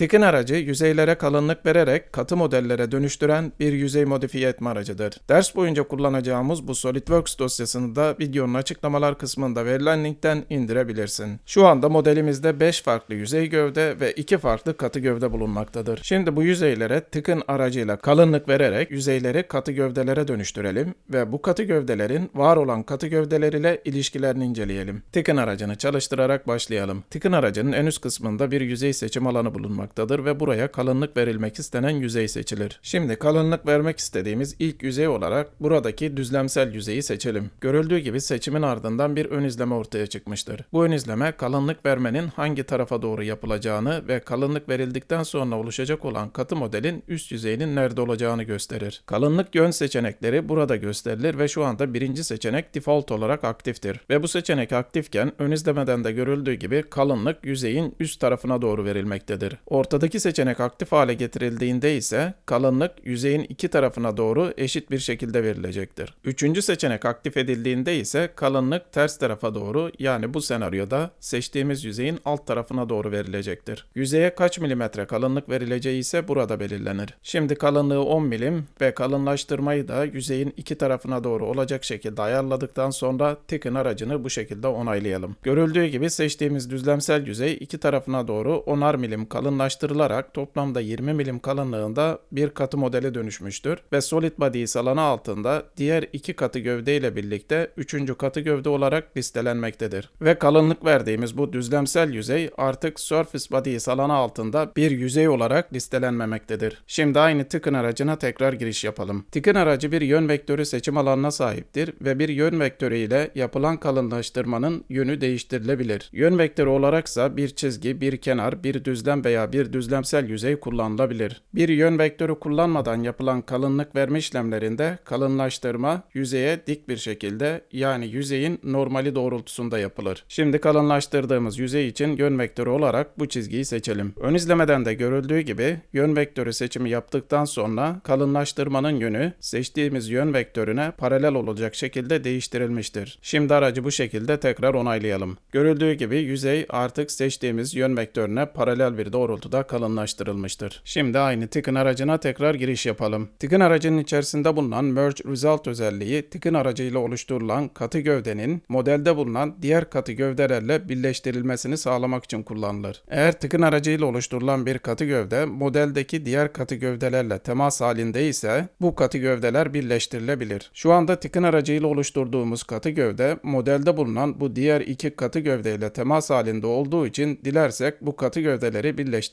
Tikin aracı yüzeylere kalınlık vererek katı modellere dönüştüren bir yüzey modifiye etme aracıdır. Ders boyunca kullanacağımız bu SolidWorks dosyasını da videonun açıklamalar kısmında verilen linkten indirebilirsin. Şu anda modelimizde 5 farklı yüzey gövde ve 2 farklı katı gövde bulunmaktadır. Şimdi bu yüzeylere Tikin aracıyla kalınlık vererek yüzeyleri katı gövdelere dönüştürelim ve bu katı gövdelerin var olan katı gövdeler ile ilişkilerini inceleyelim. Tikin aracını çalıştırarak başlayalım. Tikin aracının en üst kısmında bir yüzey seçim alanı bulunmaktadır ve buraya kalınlık verilmek istenen yüzey seçilir. Şimdi kalınlık vermek istediğimiz ilk yüzey olarak buradaki düzlemsel yüzeyi seçelim. Görüldüğü gibi seçimin ardından bir ön izleme ortaya çıkmıştır. Bu ön izleme kalınlık vermenin hangi tarafa doğru yapılacağını ve kalınlık verildikten sonra oluşacak olan katı modelin üst yüzeyinin nerede olacağını gösterir. Kalınlık yön seçenekleri burada gösterilir ve şu anda birinci seçenek default olarak aktiftir. Ve bu seçenek aktifken ön izlemeden de görüldüğü gibi kalınlık yüzeyin üst tarafına doğru verilmektedir. Ortadaki seçenek aktif hale getirildiğinde ise kalınlık yüzeyin iki tarafına doğru eşit bir şekilde verilecektir. Üçüncü seçenek aktif edildiğinde ise kalınlık ters tarafa doğru yani bu senaryoda seçtiğimiz yüzeyin alt tarafına doğru verilecektir. Yüzeye kaç milimetre kalınlık verileceği ise burada belirlenir. Şimdi kalınlığı 10 milim ve kalınlaştırmayı da yüzeyin iki tarafına doğru olacak şekilde ayarladıktan sonra Tick'in aracını bu şekilde onaylayalım. Görüldüğü gibi seçtiğimiz düzlemsel yüzey iki tarafına doğru 10'ar milim kalınlaştırılarak toplamda 20 milim kalınlığında bir katı modele dönüşmüştür ve Solid Bodies alanı altında diğer iki katı gövde ile birlikte üçüncü katı gövde olarak listelenmektedir. Ve kalınlık verdiğimiz bu düzlemsel yüzey artık Surface Bodies alanı altında bir yüzey olarak listelenmemektedir. Şimdi aynı Tick'in aracına tekrar giriş yapalım. Tick'in aracı bir yön vektörü seçim alanına sahiptir ve bir yön vektörü ile yapılan kalınlaştırmanın yönü değiştirilebilir. Yön vektörü olaraksa bir çizgi, bir kenar, bir düzlem veya bir düzlemsel yüzey kullanılabilir. Bir yön vektörü kullanmadan yapılan kalınlık verme işlemlerinde kalınlaştırma yüzeye dik bir şekilde yani yüzeyin normali doğrultusunda yapılır. Şimdi kalınlaştırdığımız yüzey için yön vektörü olarak bu çizgiyi seçelim. Ön izlemeden de görüldüğü gibi yön vektörü seçimi yaptıktan sonra kalınlaştırmanın yönü seçtiğimiz yön vektörüne paralel olacak şekilde değiştirilmiştir. Şimdi aracı bu şekilde tekrar onaylayalım. Görüldüğü gibi yüzey artık seçtiğimiz yön vektörüne paralel bir doğrultuda kalınlaştırılmıştır. Şimdi aynı Tick'in aracına tekrar giriş yapalım. Tick'in aracının içerisinde bulunan Merge Result özelliği Tick'in aracıyla oluşturulan katı gövdenin modelde bulunan diğer katı gövdelerle birleştirilmesini sağlamak için kullanılır. Eğer Tick'in aracıyla oluşturulan bir katı gövde modeldeki diğer katı gövdelerle temas halinde ise bu katı gövdeler birleştirilebilir. Şu anda Tick'in aracıyla oluşturduğumuz katı gövde modelde bulunan bu diğer iki katı gövdeyle temas halinde olduğu için dilersek bu katı gövdeleri birleştirebiliriz.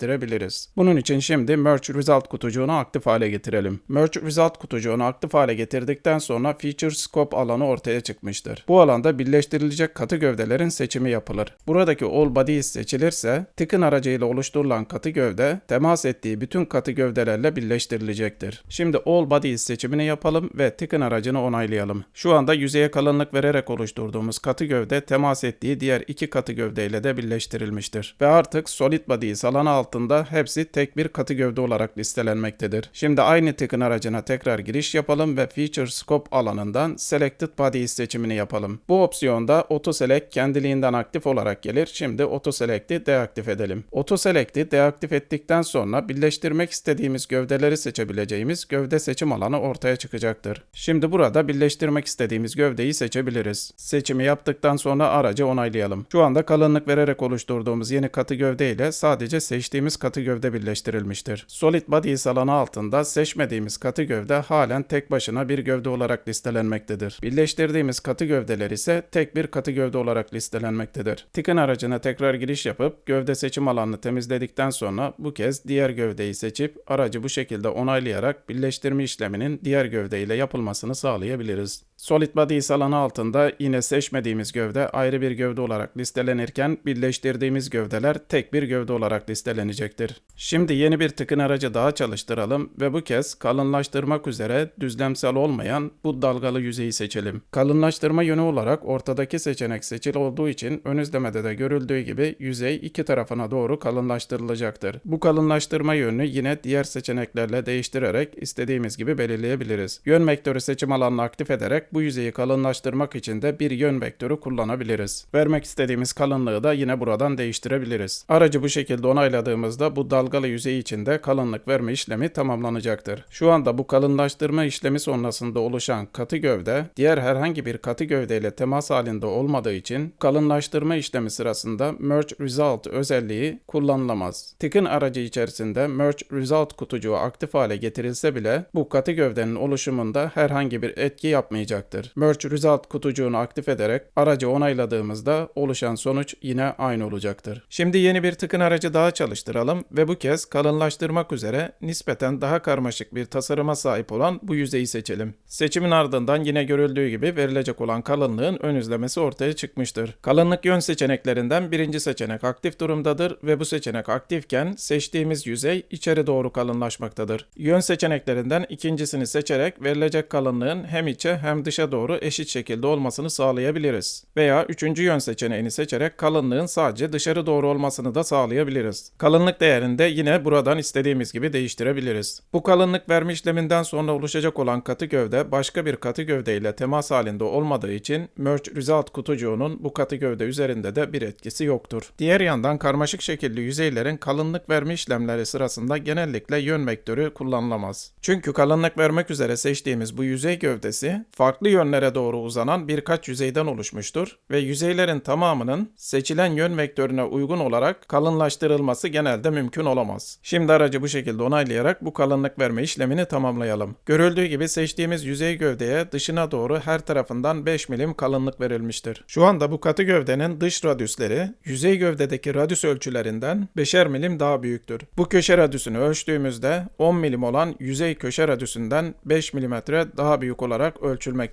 Bunun için şimdi Merge Result kutucuğunu aktif hale getirelim. Merge Result kutucuğunu aktif hale getirdikten sonra Feature Scope alanı ortaya çıkmıştır. Bu alanda birleştirilecek katı gövdelerin seçimi yapılır. Buradaki All Bodies seçilirse Tick'in aracıyla oluşturulan katı gövde temas ettiği bütün katı gövdelerle birleştirilecektir. Şimdi All Bodies seçimini yapalım ve Tick'in aracını onaylayalım. Şu anda yüzeye kalınlık vererek oluşturduğumuz katı gövde temas ettiği diğer iki katı gövdeyle de birleştirilmiştir. Ve artık Solid Bodies alanı altında hepsi tek bir katı gövde olarak listelenmektedir. Şimdi aynı Tick'in aracına tekrar giriş yapalım ve Feature Scope alanından Selected Bodies seçimini yapalım. Bu opsiyonda Auto Select kendiliğinden aktif olarak gelir. Şimdi Auto Select'i deaktif edelim. Auto Select'i deaktif ettikten sonra birleştirmek istediğimiz gövdeleri seçebileceğimiz gövde seçim alanı ortaya çıkacaktır. Şimdi burada birleştirmek istediğimiz gövdeyi seçebiliriz. Seçimi yaptıktan sonra aracı onaylayalım. Şu anda kalınlık vererek oluşturduğumuz yeni katı gövde ile sadece seçtiğimiz katı gövde birleştirilmiştir. Solid Bodies alanı altında seçmediğimiz katı gövde halen tek başına bir gövde olarak listelenmektedir. Birleştirdiğimiz katı gövdeler ise tek bir katı gövde olarak listelenmektedir. Tick'in aracına tekrar giriş yapıp gövde seçim alanını temizledikten sonra bu kez diğer gövdeyi seçip aracı bu şekilde onaylayarak birleştirme işleminin diğer gövde ile yapılmasını sağlayabiliriz. Solid Bodies alanı altında yine seçmediğimiz gövde ayrı bir gövde olarak listelenirken birleştirdiğimiz gövdeler tek bir gövde olarak listelenecektir. Şimdi yeni bir tıkın aracı daha çalıştıralım ve bu kez kalınlaştırmak üzere düzlemsel olmayan bu dalgalı yüzeyi seçelim. Kalınlaştırma yönü olarak ortadaki seçenek seçili olduğu için ön izlemede de görüldüğü gibi yüzey iki tarafına doğru kalınlaştırılacaktır. Bu kalınlaştırma yönünü yine diğer seçeneklerle değiştirerek istediğimiz gibi belirleyebiliriz. Yön vektörü seçim alanını aktif ederek bu yüzeyi kalınlaştırmak için de bir yön vektörü kullanabiliriz. Vermek istediğimiz kalınlığı da yine buradan değiştirebiliriz. Aracı bu şekilde onayladığımızda bu dalgalı yüzey içinde kalınlık verme işlemi tamamlanacaktır. Şu anda bu kalınlaştırma işlemi sonrasında oluşan katı gövde diğer herhangi bir katı gövdeyle temas halinde olmadığı için kalınlaştırma işlemi sırasında Merge Result özelliği kullanılamaz. TIC'in aracı içerisinde Merge Result kutucuğu aktif hale getirilse bile bu katı gövdenin oluşumunda herhangi bir etki yapmayacaktır. Merge Result kutucuğunu aktif ederek aracı onayladığımızda oluşan sonuç yine aynı olacaktır. Şimdi yeni bir tıkın aracı daha çalıştıralım ve bu kez kalınlaştırmak üzere nispeten daha karmaşık bir tasarıma sahip olan bu yüzeyi seçelim. Seçimin ardından yine görüldüğü gibi verilecek olan kalınlığın ön izlemesi ortaya çıkmıştır. Kalınlık yön seçeneklerinden birinci seçenek aktif durumdadır ve bu seçenek aktifken seçtiğimiz yüzey içeri doğru kalınlaşmaktadır. Yön seçeneklerinden ikincisini seçerek verilecek kalınlığın hem içe hem dışa doğru eşit şekilde olmasını sağlayabiliriz. Veya üçüncü yön seçeneğini seçerek kalınlığın sadece dışarı doğru olmasını da sağlayabiliriz. Kalınlık değerini de yine buradan istediğimiz gibi değiştirebiliriz. Bu kalınlık verme işleminden sonra oluşacak olan katı gövde başka bir katı gövde ile temas halinde olmadığı için Merge Result kutucuğunun bu katı gövde üzerinde de bir etkisi yoktur. Diğer yandan karmaşık şekilli yüzeylerin kalınlık verme işlemleri sırasında genellikle yön vektörü kullanılamaz. Çünkü kalınlık vermek üzere seçtiğimiz bu yüzey gövdesi farklı yönlere doğru uzanan birkaç yüzeyden oluşmuştur ve yüzeylerin tamamının seçilen yön vektörüne uygun olarak kalınlaştırılması genelde mümkün olamaz. Şimdi aracı bu şekilde onaylayarak bu kalınlık verme işlemini tamamlayalım. Görüldüğü gibi seçtiğimiz yüzey gövdeye dışına doğru her tarafından 5 milim kalınlık verilmiştir. Şu anda bu katı gövdenin dış radyüsleri yüzey gövdedeki radyüs ölçülerinden 5'er milim daha büyüktür. Bu köşe radyüsünü ölçtüğümüzde 10 milim olan yüzey köşe radyüsünden 5 milimetre daha büyük olarak ölçülmektedir.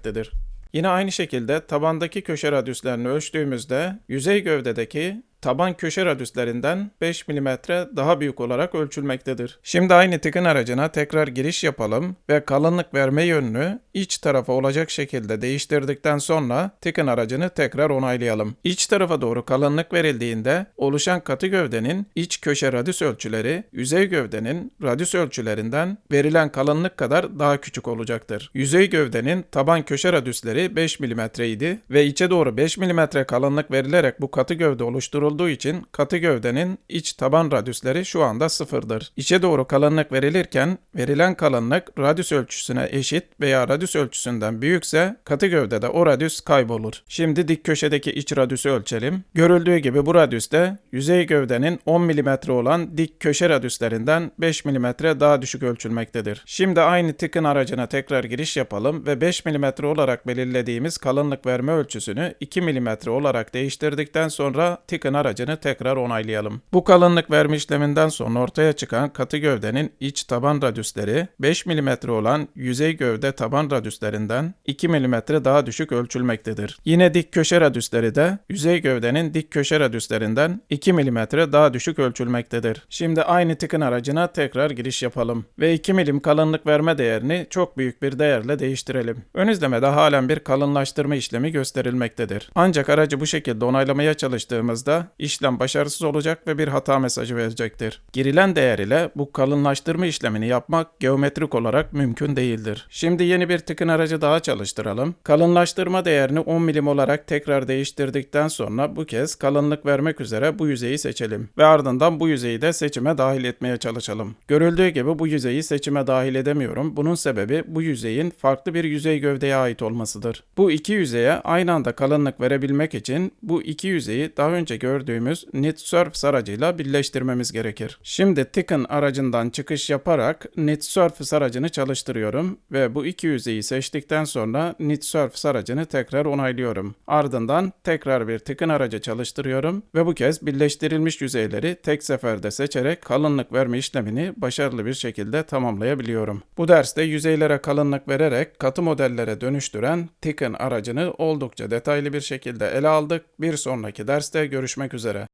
Yine aynı şekilde tabandaki köşe radyüslerini ölçtüğümüzde yüzey gövdedeki taban köşe radyüslerinden 5 mm daha büyük olarak ölçülmektedir. Şimdi aynı tıkın aracına tekrar giriş yapalım ve kalınlık verme yönünü iç tarafa olacak şekilde değiştirdikten sonra tıkın aracını tekrar onaylayalım. İç tarafa doğru kalınlık verildiğinde oluşan katı gövdenin iç köşe radyüs ölçüleri yüzey gövdenin radyüs ölçülerinden verilen kalınlık kadar daha küçük olacaktır. Yüzey gövdenin taban köşe radyüsleri 5 mm idi ve içe doğru 5 mm kalınlık verilerek bu katı gövde oluşturuldu olduğu için katı gövdenin iç taban radyüsleri şu anda sıfırdır. İçe doğru kalınlık verilirken verilen kalınlık radyüs ölçüsüne eşit veya radyüs ölçüsünden büyükse katı gövdede o radyüs kaybolur. Şimdi dik köşedeki iç radyüsü ölçelim. Görüldüğü gibi bu radyüste yüzey gövdenin 10 mm olan dik köşe radyüslerinden 5 mm daha düşük ölçülmektedir. Şimdi aynı tıkın aracına tekrar giriş yapalım ve 5 mm olarak belirlediğimiz kalınlık verme ölçüsünü 2 mm olarak değiştirdikten sonra tıkın aracını tekrar onaylayalım. Bu kalınlık verme işleminden sonra ortaya çıkan katı gövdenin iç taban radyüsleri 5 mm olan yüzey gövde taban radyüslerinden 2 mm daha düşük ölçülmektedir. Yine dik köşe radyüsleri de yüzey gövdenin dik köşe radyüslerinden 2 mm daha düşük ölçülmektedir. Şimdi aynı tıkın aracına tekrar giriş yapalım ve 2 milim kalınlık verme değerini çok büyük bir değerle değiştirelim. Ön izlemede halen bir kalınlaştırma işlemi gösterilmektedir. Ancak aracı bu şekilde onaylamaya çalıştığımızda işlem başarısız olacak ve bir hata mesajı verecektir. Girilen değer ile bu kalınlaştırma işlemini yapmak geometrik olarak mümkün değildir. Şimdi yeni bir tıkın aracı daha çalıştıralım. Kalınlaştırma değerini 10 milim olarak tekrar değiştirdikten sonra bu kez kalınlık vermek üzere bu yüzeyi seçelim ve ardından bu yüzeyi de seçime dahil etmeye çalışalım. Görüldüğü gibi bu yüzeyi seçime dahil edemiyorum. Bunun sebebi bu yüzeyin farklı bir yüzey gövdeye ait olmasıdır. Bu iki yüzeye aynı anda kalınlık verebilmek için bu iki yüzeyi daha önce gördüğümüz Knit Surface aracıyla birleştirmemiz gerekir. Şimdi Tick'in aracından çıkış yaparak Knit Surface aracını çalıştırıyorum ve bu iki yüzeyi seçtikten sonra Knit Surface aracını tekrar onaylıyorum. Ardından tekrar bir Tick'in aracı çalıştırıyorum ve bu kez birleştirilmiş yüzeyleri tek seferde seçerek kalınlık verme işlemini başarılı bir şekilde tamamlayabiliyorum. Bu derste yüzeylere kalınlık vererek katı modellere dönüştüren Tick'in aracını oldukça detaylı bir şekilde ele aldık. Bir sonraki derste görüşmek üzere.